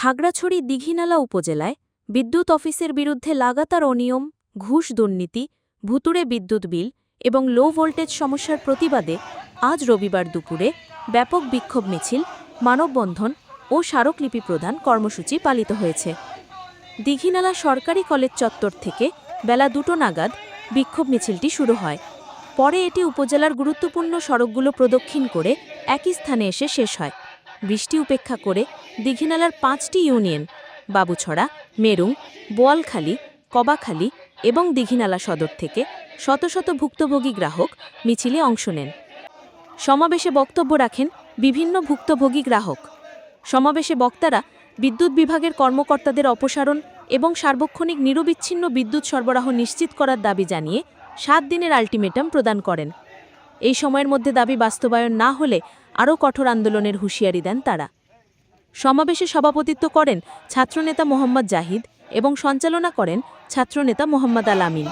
খাগড়াছড়ি দীঘিনালা উপজেলায় বিদ্যুৎ অফিসের বিরুদ্ধে লাগাতার অনিয়ম, ঘুষ দুর্নীতি, ভুতুড়ে বিদ্যুৎ বিল এবং লো ভোল্টেজ সমস্যার প্রতিবাদে আজ রবিবার দুপুরে ব্যাপক বিক্ষোভ মিছিল, মানববন্ধন ও স্মারকলিপি প্রদান কর্মসূচি পালিত হয়েছে। দীঘিনালা সরকারি কলেজ চত্বর থেকে বেলা দুটো নাগাদ বিক্ষোভ মিছিলটি শুরু হয়। পরে এটি উপজেলার গুরুত্বপূর্ণ সড়কগুলো প্রদক্ষিণ করে একই স্থানে এসে শেষ হয়। বৃষ্টি উপেক্ষা করে দীঘিনালার পাঁচটি ইউনিয়ন, বাবুছড়া, মেরুং, বোয়ালখালী, কবাখালী এবং দীঘিনালা সদর থেকে শত শত ভুক্তভোগী গ্রাহক মিছিলে অংশ নেন। সমাবেশে বক্তব্য রাখেন বিভিন্ন ভুক্তভোগী গ্রাহক। সমাবেশে বক্তারা বিদ্যুৎ বিভাগের কর্মকর্তাদের অপসারণ এবং সার্বক্ষণিক নিরবিচ্ছিন্ন বিদ্যুৎ সরবরাহ নিশ্চিত করার দাবি জানিয়ে সাত দিনের আলটিমেটাম প্রদান করেন। এই সময়ের মধ্যে দাবি বাস্তবায়ন না হলে আরও কঠোর আন্দোলনের হুঁশিয়ারি দেন তারা। সমাবেশে সভাপতিত্ব করেন ছাত্রনেতা মোহাম্মদ জাহিদ এবং সঞ্চালনা করেন ছাত্রনেতা মোহাম্মদ আল আমিন।